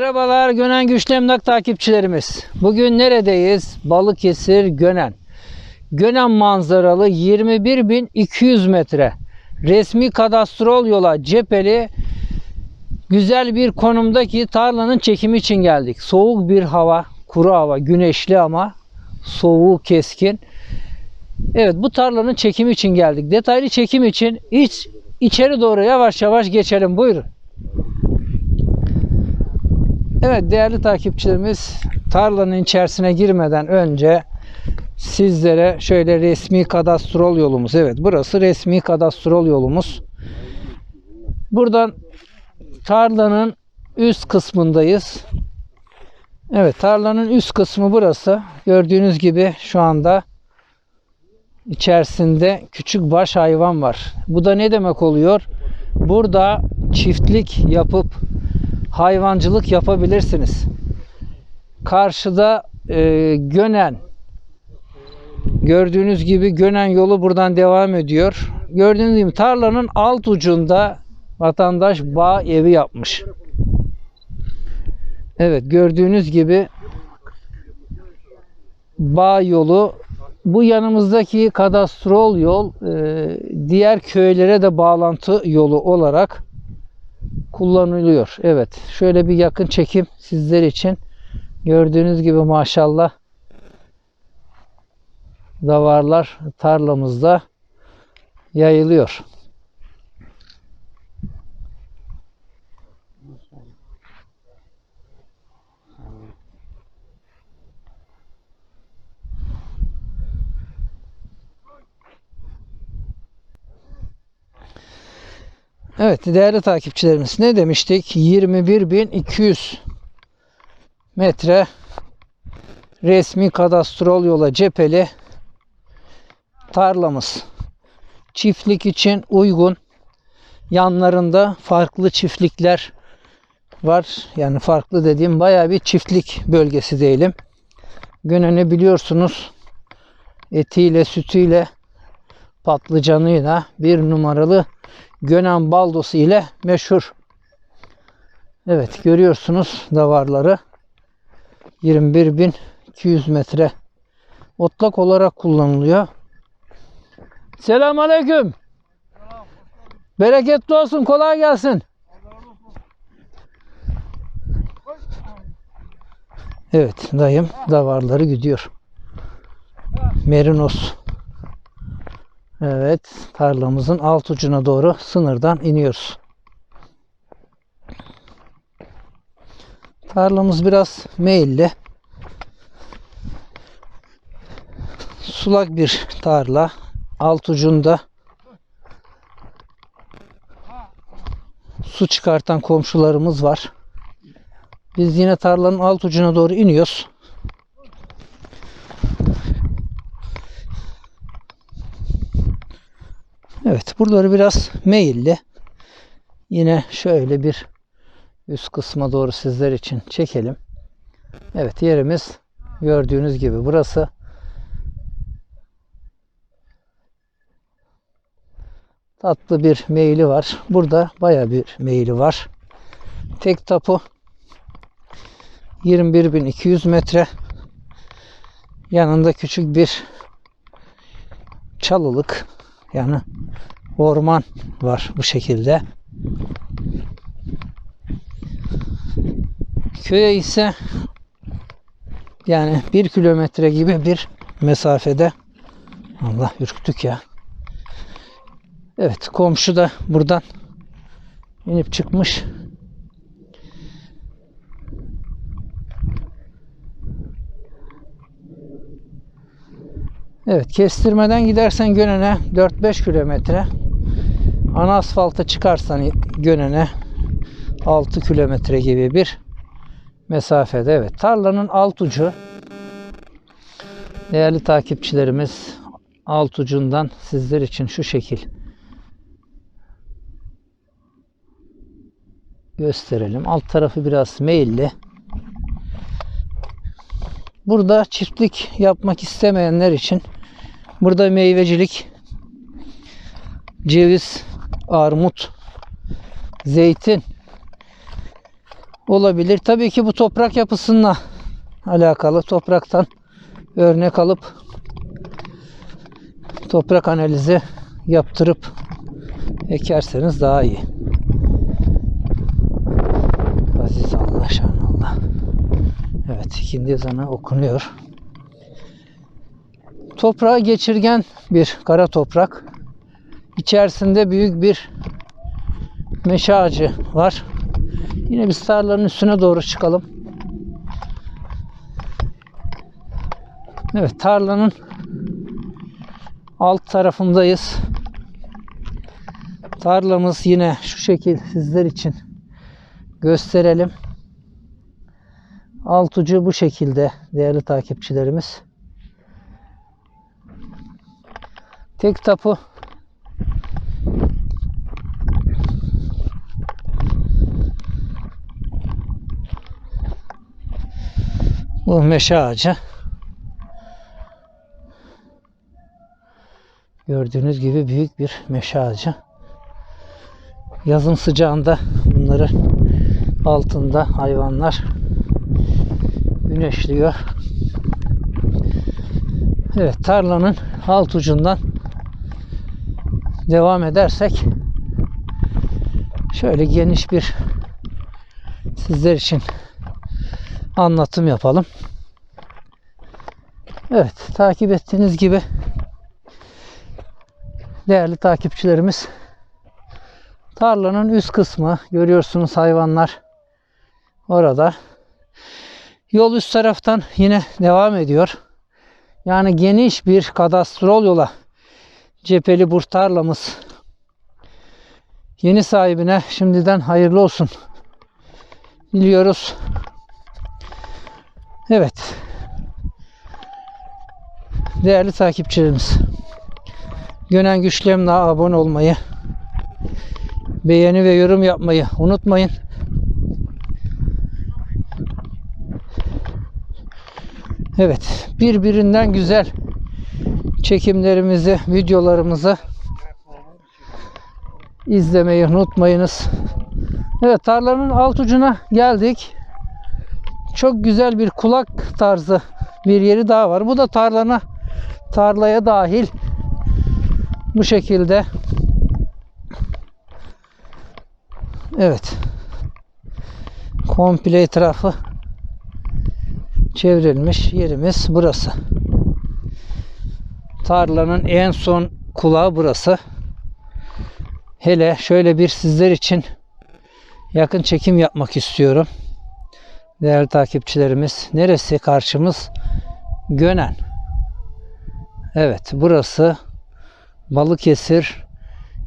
Merhabalar Gönen Güçlü Emlak takipçilerimiz. Bugün neredeyiz? Balıkesir Gönen. Gönen manzaralı 21.200 metre resmi kadastrol yola cepheli güzel bir konumdaki tarlanın çekimi için geldik. Soğuk bir hava, kuru hava, güneşli ama soğuğu keskin. Evet bu tarlanın çekimi için geldik. Detaylı çekim için iç, içeri doğru yavaş yavaş geçelim. Buyurun. Evet değerli takipçilerimiz tarlanın içerisine girmeden önce sizlere şöyle resmi kadastrol yolumuz. Evet burası resmi kadastrol yolumuz. Buradan tarlanın üst kısmındayız. Evet tarlanın üst kısmı burası. Gördüğünüz gibi şu anda içerisinde küçük baş hayvan var. Bu da ne demek oluyor? Burada çiftlik yapıp hayvancılık yapabilirsiniz. Karşıda e, Gönen gördüğünüz gibi Gönen yolu buradan devam ediyor. Gördüğünüz gibi tarlanın alt ucunda vatandaş bağ evi yapmış. Evet gördüğünüz gibi bağ yolu bu yanımızdaki kadastrol yol e, diğer köylere de bağlantı yolu olarak kullanılıyor. Evet. Şöyle bir yakın çekim sizler için. Gördüğünüz gibi maşallah davarlar tarlamızda yayılıyor. Evet değerli takipçilerimiz ne demiştik? 21.200 metre resmi kadastrol yola cepheli tarlamız. Çiftlik için uygun. Yanlarında farklı çiftlikler var. Yani farklı dediğim bayağı bir çiftlik bölgesi diyelim. Gönen'i biliyorsunuz etiyle, sütüyle, patlıcanıyla bir numaralı Gönen baldosu ile meşhur. Evet görüyorsunuz davarları. 21.200 metre otlak olarak kullanılıyor. Selamünaleyküm. Bereketli olsun, kolay gelsin. Evet, dayım davarları gidiyor. Merinos. Evet, tarlamızın alt ucuna doğru sınırdan iniyoruz. Tarlamız biraz meyilli. Sulak bir tarla. Alt ucunda su çıkartan komşularımız var. Biz yine tarlanın alt ucuna doğru iniyoruz. Evet buraları biraz meyilli. Yine şöyle bir üst kısma doğru sizler için çekelim. Evet yerimiz gördüğünüz gibi burası. Tatlı bir meyili var. Burada baya bir meyili var. Tek tapu 21.200 metre. Yanında küçük bir çalılık yani orman var bu şekilde. Köye ise yani bir kilometre gibi bir mesafede. Allah ürktük ya. Evet komşu da buradan inip çıkmış. Evet kestirmeden gidersen Gönen'e 4-5 kilometre. Ana asfalta çıkarsan Gönen'e 6 kilometre gibi bir mesafede. Evet tarlanın alt ucu değerli takipçilerimiz alt ucundan sizler için şu şekil gösterelim. Alt tarafı biraz meyilli. Burada çiftlik yapmak istemeyenler için burada meyvecilik, ceviz, armut, zeytin olabilir. Tabii ki bu toprak yapısıyla alakalı. Topraktan örnek alıp toprak analizi yaptırıp ekerseniz daha iyi. Aziz Allah şanallah. Evet ikindi ezanı okunuyor. Toprağı geçirgen bir kara toprak. İçerisinde büyük bir meşe ağacı var. Yine biz tarlanın üstüne doğru çıkalım. Evet tarlanın alt tarafındayız. Tarlamız yine şu şekil sizler için gösterelim. Alt ucu bu şekilde değerli takipçilerimiz. Tek tapu bu meşe ağacı. Gördüğünüz gibi büyük bir meşe ağacı. Yazın sıcağında bunları altında hayvanlar güneşliyor. Evet tarlanın alt ucundan devam edersek şöyle geniş bir sizler için anlatım yapalım. Evet takip ettiğiniz gibi değerli takipçilerimiz tarlanın üst kısmı görüyorsunuz hayvanlar orada. Yol üst taraftan yine devam ediyor. Yani geniş bir kadastrol yola cepheli bur tarlamız. Yeni sahibine şimdiden hayırlı olsun diliyoruz. Evet. Değerli takipçilerimiz. Gönen Güçlem'le abone olmayı, beğeni ve yorum yapmayı unutmayın. Evet, birbirinden güzel çekimlerimizi, videolarımızı izlemeyi unutmayınız. Evet, tarlanın alt ucuna geldik. Çok güzel bir kulak tarzı bir yeri daha var. Bu da tarlana tarlaya dahil bu şekilde Evet. Komple etrafı çevrilmiş yerimiz burası. Tarlanın en son kulağı burası. Hele şöyle bir sizler için yakın çekim yapmak istiyorum. Değerli takipçilerimiz, neresi karşımız? Gönen. Evet, burası Balıkesir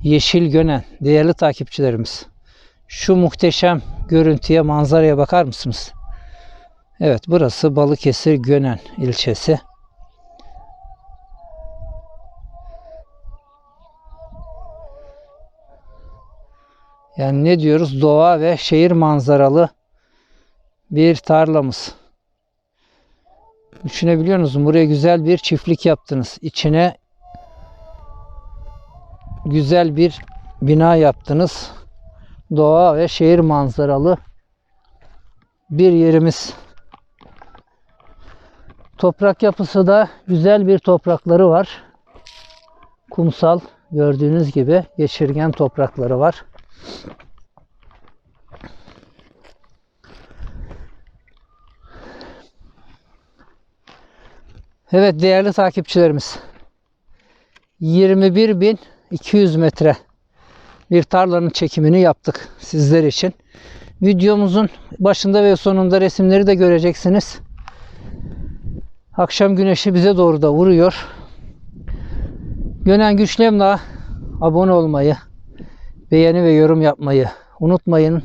Yeşil Gönen. Değerli takipçilerimiz. Şu muhteşem görüntüye, manzaraya bakar mısınız? Evet, burası Balıkesir Gönen ilçesi. Yani ne diyoruz? Doğa ve şehir manzaralı bir tarlamız. Düşünebiliyor musunuz? Buraya güzel bir çiftlik yaptınız. İçine güzel bir bina yaptınız. Doğa ve şehir manzaralı bir yerimiz. Toprak yapısı da güzel bir toprakları var. Kumsal gördüğünüz gibi geçirgen toprakları var. Evet değerli takipçilerimiz. 21.200 metre bir tarlanın çekimini yaptık sizler için. Videomuzun başında ve sonunda resimleri de göreceksiniz. Akşam güneşi bize doğru da vuruyor. Gönen Güçlem'le abone olmayı, beğeni ve yorum yapmayı unutmayın.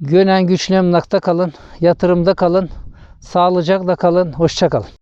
Gönen Güçlem nakta kalın, yatırımda kalın, sağlıcakla kalın, hoşça kalın.